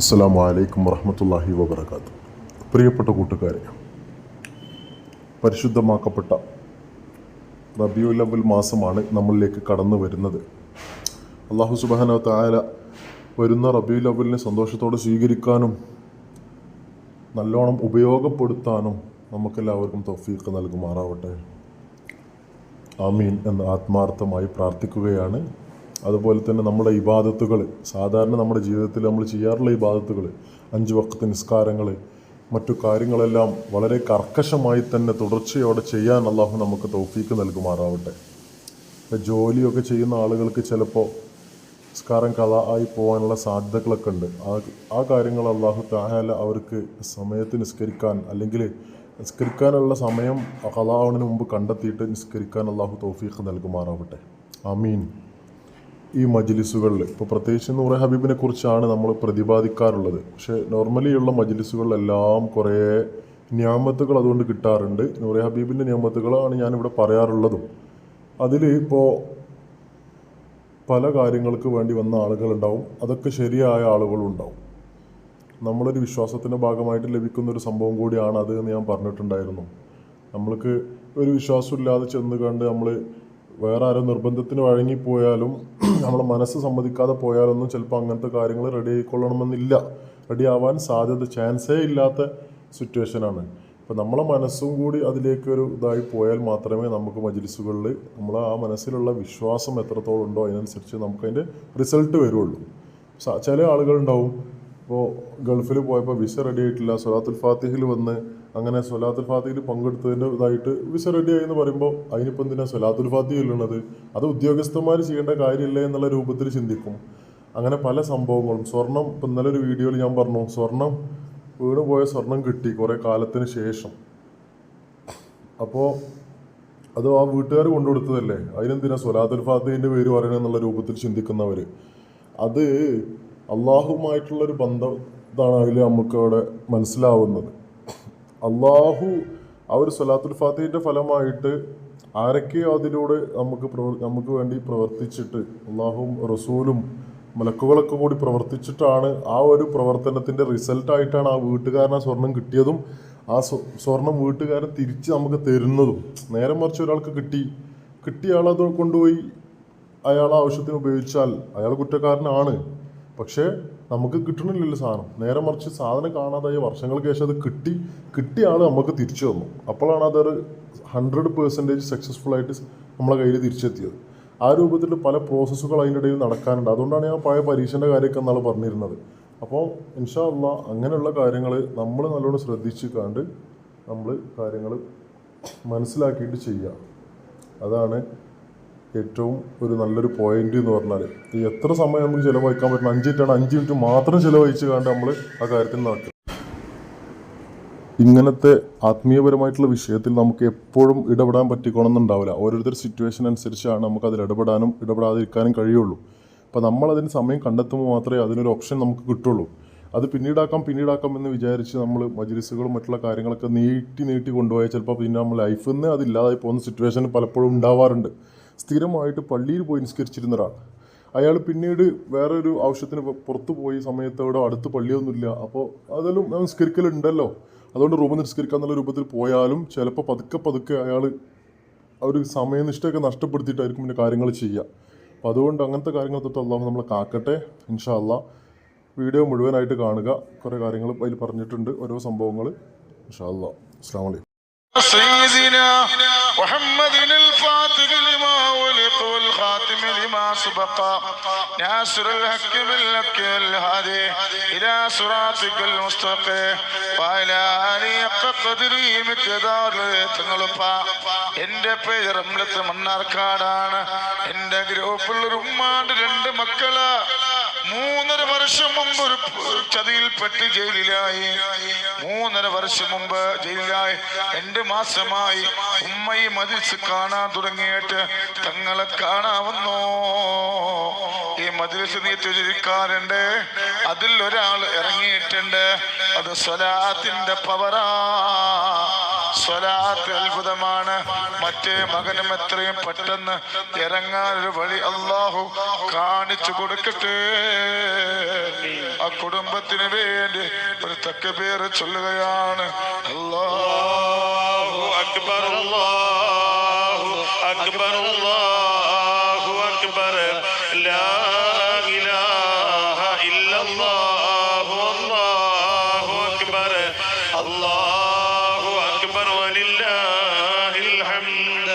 അസ്സാം വലൈക്കും വറഹമത്തല്ലാഹി വബർക്കാത്തു പ്രിയപ്പെട്ട കൂട്ടുകാരെ പരിശുദ്ധമാക്കപ്പെട്ട റബിയുലവൽ മാസമാണ് നമ്മളിലേക്ക് കടന്നു വരുന്നത്. അള്ളാഹു സുബാന തായാല വരുന്ന റബിയുലവലിനെ സന്തോഷത്തോടെ സ്വീകരിക്കാനും നല്ലോണം ഉപയോഗപ്പെടുത്താനും നമുക്കെല്ലാവർക്കും തൊഫീക്ക് നൽകുമാറാവട്ടെ. ആമീൻ എന്ന് ആത്മാർത്ഥമായി പ്രാർത്ഥിക്കുകയാണ്. അതുപോലെ തന്നെ നമ്മുടെ ഇബാദത്തുകൾ സാധാരണ നമ്മുടെ ജീവിതത്തിൽ നമ്മൾ ചെയ്യാറുള്ള ഇബാദത്തുകൾ അഞ്ച് വക്കത്ത് നിസ്കാരങ്ങൾ മറ്റു കാര്യങ്ങളെല്ലാം വളരെ കർക്കശമായി തന്നെ തുടർച്ചയോടെ ചെയ്യാൻ അള്ളാഹു നമുക്ക് തൗഫീക്ക് നൽകുമാറാവട്ടെ. ജോലിയൊക്കെ ചെയ്യുന്ന ആളുകൾക്ക് ചിലപ്പോൾ നിസ്കാരം കഥ ആയി പോകാനുള്ള സാധ്യതകളൊക്കെ ഉണ്ട്. ആ ആ കാര്യങ്ങൾ അള്ളാഹു താഹാല അവർക്ക് സമയത്ത് നിസ്കരിക്കാൻ അല്ലെങ്കിൽ നിസ്കരിക്കാനുള്ള സമയം കലാവിന് മുമ്പ് കണ്ടെത്തിയിട്ട് നിസ്കരിക്കാൻ അള്ളാഹു തൗഫീഖ് നൽകുമാറാവട്ടെ. അമീൻ ഈ മജ്ലിസുകളിൽ ഇപ്പോൾ പ്രത്യേകിച്ച് നൂറെ ഹബീബിനെ കുറിച്ചാണ് നമ്മൾ പ്രതിപാദിക്കാറുള്ളത്. പക്ഷേ നോർമലി ഉള്ള മജ്ലിസുകളിലെല്ലാം കുറേ ന്യാമത്തുകൾ അതുകൊണ്ട് കിട്ടാറുണ്ട്. നൂറെ ഹബീബിന്റെ ഞാമത്തുകളാണ് ഞാനിവിടെ പറയാറുള്ളതും. അതിൽ ഇപ്പോൾ പല കാര്യങ്ങൾക്ക് വേണ്ടി വന്ന ആളുകളുണ്ടാവും. അതൊക്കെ ശരിയായ ആളുകളും ഉണ്ടാവും. നമ്മളൊരു വിശ്വാസത്തിന്റെ ഭാഗമായിട്ട് ലഭിക്കുന്ന ഒരു സംഭവം കൂടിയാണ് അത് എന്ന് ഞാൻ പറഞ്ഞിട്ടുണ്ടായിരുന്നു. നമ്മൾക്ക് ഒരു വിശ്വാസമില്ലാതെ ചെന്ന് കണ്ട് നമ്മൾ വേറെ ആരും നിർബന്ധത്തിന് വഴങ്ങിപ്പോയാലും നമ്മളെ മനസ്സ് സമ്മതിക്കാതെ പോയാലൊന്നും ചിലപ്പോൾ അങ്ങനത്തെ കാര്യങ്ങൾ റെഡി ആയിക്കൊള്ളണമെന്നില്ല. റെഡി ആവാൻ സാധ്യത ചാൻസേ ഇല്ലാത്ത സിറ്റുവേഷനാണ് അപ്പോൾ നമ്മളെ മനസ്സും കൂടി അതിലേക്ക് ഒരു ഇതായി പോയാൽ മാത്രമേ നമുക്ക് മജിലിസുകളിൽ നമ്മൾ ആ മനസ്സിലുള്ള വിശ്വാസം എത്രത്തോളം ഉണ്ടോ അതിനനുസരിച്ച് നമുക്കതിന്റെ റിസൾട്ട് വരുള്ളൂ. ചില ആളുകളുണ്ടാവും ഇപ്പോൾ ഗൾഫിൽ പോയപ്പോൾ വിസ റെഡി ആയിട്ടില്ല. സൊലാത്തുൽ ഫാത്തിഹിൽ വന്ന് അങ്ങനെ സൊലാത്തുൽ ഫാത്തിഹിൽ പങ്കെടുത്തതിന്റെ ഇതായിട്ട് വിസ റെഡി ആയി എന്ന് പറയുമ്പോൾ അതിനിപ്പോൾ എന്തിനാ സൊലാത്തുൽ ഫാത്തിഹിലുള്ളത് അത് ഉദ്യോഗസ്ഥന്മാർ ചെയ്യേണ്ട കാര്യമില്ല എന്നുള്ള രൂപത്തിൽ ചിന്തിക്കും. അങ്ങനെ പല സംഭവങ്ങളും. സ്വർണം ഇപ്പം ഇന്നലെ ഒരു വീഡിയോയിൽ ഞാൻ പറഞ്ഞു. സ്വർണം വീണ് പോയ സ്വർണം കിട്ടി കുറേ കാലത്തിന് ശേഷം. അപ്പോൾ അത് ആ വീട്ടുകാർ കൊണ്ടുകൊടുത്തതല്ലേ? അതിനെന്തിനാ സൊലാത്തുൽ ഫാത്തിഹിന്റെ പേര് പറയണമെന്നുള്ള രൂപത്തിൽ ചിന്തിക്കുന്നവർ അത് അള്ളാഹുമായിട്ടുള്ളൊരു ബന്ധം ഇതാണ് അതിൽ നമുക്ക് അവിടെ മനസ്സിലാവുന്നത്. അള്ളാഹു ആ ഒരു സലാത്തുൽ ഫാത്തിഹിന്റെ ഫലമായിട്ട് ആരൊക്കെയോ അതിലൂടെ നമുക്ക് നമുക്ക് വേണ്ടി പ്രവർത്തിച്ചിട്ട് അള്ളാഹും റസൂലും മലക്കുകളൊക്കെ കൂടി പ്രവർത്തിച്ചിട്ടാണ് ആ ഒരു പ്രവർത്തനത്തിന്റെ റിസൾട്ടായിട്ടാണ് ആ വീട്ടുകാരൻ ആ സ്വർണം കിട്ടിയതും ആ സ്വ- സ്വർണം വീട്ടുകാരൻ തിരിച്ച് നമുക്ക് തരുന്നതും. നേരെ മറിച്ച് ഒരാൾക്ക് കിട്ടി കിട്ടിയ ആളത് കൊണ്ടുപോയി അയാൾ ആവശ്യത്തിന് ഉപയോഗിച്ചാൽ അയാൾ കുറ്റക്കാരനാണ്. പക്ഷേ നമുക്ക് കിട്ടണില്ലല്ലോ സാധനം. നേരെ മറിച്ച് സാധനം കാണാതായി വർഷങ്ങൾക്ക് ശേഷം അത് കിട്ടി കിട്ടിയ ആൾ നമുക്ക് തിരിച്ചു തന്നു. അപ്പോഴാണ് അതൊരു ഹൺഡ്രഡ് പേഴ്സന്റേജ് സക്സസ്ഫുൾ ആയിട്ട് നമ്മളെ കയ്യിൽ തിരിച്ചെത്തിയത്. ആ രൂപത്തിൽ പല പ്രോസസ്സുകൾ അതിന്റെ ഇടയിൽ നടക്കാനുണ്ട്. അതുകൊണ്ടാണ് ഞാൻ പഴയ പരീക്ഷന്റെ കാര്യമൊക്കെ എന്നാൾ പറഞ്ഞിരുന്നത്. അപ്പോൾ ഇൻഷാ അല്ല അങ്ങനെയുള്ള കാര്യങ്ങൾ നമ്മൾ നല്ലോണം ശ്രദ്ധിച്ച് കണ്ട് നമ്മൾ കാര്യങ്ങൾ മനസ്സിലാക്കിയിട്ട് ചെയ്യുക അതാണ് ഏറ്റവും ഒരു നല്ലൊരു പോയിന്റ് എന്ന് പറഞ്ഞാൽ ഈ എത്ര സമയം നമുക്ക് ചിലവഴിക്കാൻ പറ്റുന്ന അഞ്ച് മിനിറ്റാണ് അഞ്ച് മിനിറ്റ് മാത്രം ചിലവഴിച്ച് കണ്ട് നമ്മൾ ആ കാര്യത്തിൽ നടക്കും. ഇങ്ങനത്തെ ആത്മീയപരമായിട്ടുള്ള വിഷയത്തിൽ നമുക്ക് എപ്പോഴും ഇടപെടാൻ പറ്റിക്കണമെന്നുണ്ടാവില്ല ഓരോരുത്തർ സിറ്റുവേഷൻ അനുസരിച്ചാണ് നമുക്ക് അതിൽ ഇടപെടാനും ഇടപെടാതിരിക്കാനും കഴിയുള്ളൂ. അപ്പോൾ നമ്മൾ അതിന് സമയം കണ്ടെത്തുമ്പോൾ മാത്രമേ അതിനൊരു ഓപ്ഷൻ നമുക്ക് കിട്ടുള്ളൂ. അത് പിന്നീടാക്കാം പിന്നീടാക്കാം എന്ന് വിചാരിച്ച് നമ്മൾ മജ്ലിസുകളും മറ്റുള്ള കാര്യങ്ങളൊക്കെ നീട്ടി നീട്ടി കൊണ്ടുപോയാൽ ചിലപ്പോൾ പിന്നെ നമ്മൾ ലൈഫിൽ നിന്ന് അതില്ലാതായി പോകുന്ന സിറ്റുവേഷൻ പലപ്പോഴും ഉണ്ടാവാറുണ്ട്. സ്ഥിരമായിട്ട് പള്ളിയിൽ പോയി നിസ്കരിച്ചിരുന്ന ഒരാൾ. അയാൾ പിന്നീട് വേറൊരു ആവശ്യത്തിന് പുറത്തു പോയി സമയത്ത് അടുത്ത് പള്ളിയൊന്നുമില്ല. അപ്പോൾ അതെല്ലാം നിസ്കരിക്കലുണ്ടല്ലോ. അതുകൊണ്ട് റൂമിൽ നിസ്കരിക്കുക എന്നുള്ള രൂപത്തിൽ പോയാലും ചിലപ്പോൾ പതുക്കെ പതുക്കെ അയാൾ ആ ഒരു സമയനിഷ്ഠയൊക്കെ നഷ്ടപ്പെടുത്തിയിട്ടായിരിക്കും പിന്നെ കാര്യങ്ങൾ ചെയ്യുക. അപ്പോൾ അതുകൊണ്ട് അങ്ങനത്തെ കാര്യങ്ങൾ തൊട്ട് അള്ളാഹു നമ്മളെ കാക്കട്ടെ ഇൻഷാ അല്ലാ വീഡിയോ മുഴുവനായിട്ട് കാണുക. കുറേ കാര്യങ്ങൾ അതിൽ പറഞ്ഞിട്ടുണ്ട്. ഓരോ സംഭവങ്ങൾ ഇൻഷാ അല്ലാ അസ്സാം വലൈക്കും والخاتم لما سبق ناصر الحق بالحق والهادي إلى صراطك المستقيم وعلى آله حق قدره مقدار തങ്ങളുപ്പ എന്റെ പേര് റംലത്ത് മണ്ണാർക്കാടാണ് എന്റെ ഗ്രൂപ്പിൽ ഒരു ഉമ്മാന്റെ രണ്ട് മക്കള് മൂന്നര വർഷം മുമ്പ് ഒരു ചതിയിൽപ്പെട്ട് ജയിലിലായി മൂന്നര വർഷം മുമ്പ് ജയിലിലായി. രണ്ട് മാസമായി ഉമ്മയെ മതിച്ച് കാണാൻ തുടങ്ങിയിട്ട് തങ്ങളെ കാണാവുന്നോ. ഈ മദ്രസ നീ ചുരുക്കാറുണ്ട് അതിൽ ഒരാൾ ഇറങ്ങിയിട്ടുണ്ട്. അത് സ്വലാത്തിന്റെ പവറാ. സ്വലാത്ത് അത്ഭുതമാണ്. മറ്റേ മകനും എത്രയും പെട്ടെന്ന് ഇറങ്ങാൻ ഒരു വഴി അള്ളാഹു കാണിച്ചു കൊടുക്കട്ടെ. ആ കുടുംബത്തിന് വേണ്ടി ഒരു തക്ക പേര് ചൊല്ലുകയാണ്. അള്ളാഹു അക്ബർ അല്ലാഹു അക്ബർ അല്ലാഹു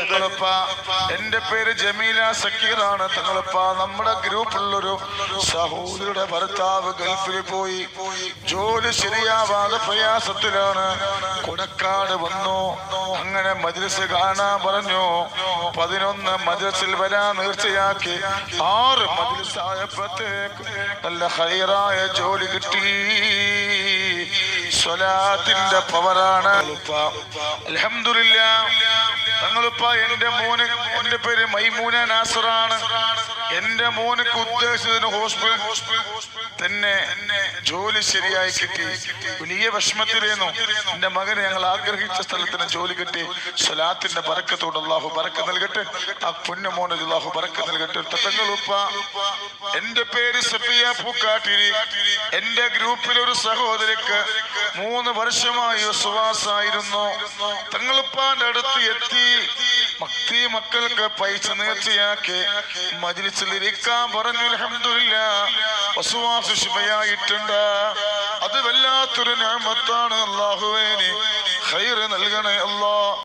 തങ്ങളുപ്പ എന്റെ പേര് ജമീല സക്കീറാണ്. തങ്ങളപ്പ നമ്മുടെ ഗ്രൂപ്പിലുള്ളൊരു സഹോദരിയുടെ ഭർത്താവ് ഗൾഫിൽ പോയി. ജോലി ശരിയാവാതെ പ്രയാസത്തിലാണ്. കൊടക്കാട് വന്നു. അങ്ങനെ മദ്രസ് കാണാൻ പറഞ്ഞു. പതിനൊന്ന് മദ്രസിൽ വരാൻ നേർച്ചയാക്കി. ആറ് മദ്രസ് ആയപ്പോഴത്തേക്ക് നല്ല ഹൈറായ ജോലി കിട്ടി. സ്വലാത്തിന്റെ പവറാണ്. അലഹമില്ല തങ്ങളിപ്പ എന്റെ മോന് എന്റെ പേര് മൈമൂന നാസറാണ്. എന്റെ മോനക്ക് ഉദ്ദേശിച്ചതിന് ഹോസ്പിറ്റൽ തന്നെ ജോലി ശരിയായി കിട്ടി. വലിയ വിഷമത്തിലേന്നു എന്റെ മകനെ ഞങ്ങൾ ആഗ്രഹിച്ച സ്ഥലത്തിന് ജോലി കിട്ടി. സ്വലാത്തിന്റെ ബറക്കത്തോട് അള്ളാഹു ബറക്ക നൽകട്ടെ. ആ പൊന്നുമോന് അള്ളാഹു ബറക്ക നൽകട്ടെ. തങ്ങളുപ്പ എന്റെ പേര് സഫിയ പൂക്കാട്ടിരി. എന്റെ ഗ്രൂപ്പിലെ ഒരു സഹോദരിക്ക് മൂന്ന് വർഷമായി സുവാസായിരുന്നു തങ്ങളുപ്പാന്റെ അടുത്ത് എത്തി. മക്തി മക്കൾക്ക് പൈസ നേർച്ചയാക്കി. മജിലിസിൽ ഇരിക്കാൻ പറഞ്ഞു അലഹമില്ല ശുഭയായിട്ടുണ്ട് അത് വല്ലാത്തൊരു ഞാമത്താണ് അള്ളാഹുവേനി ഹൈറ് നൽകണേ അല്ലാ.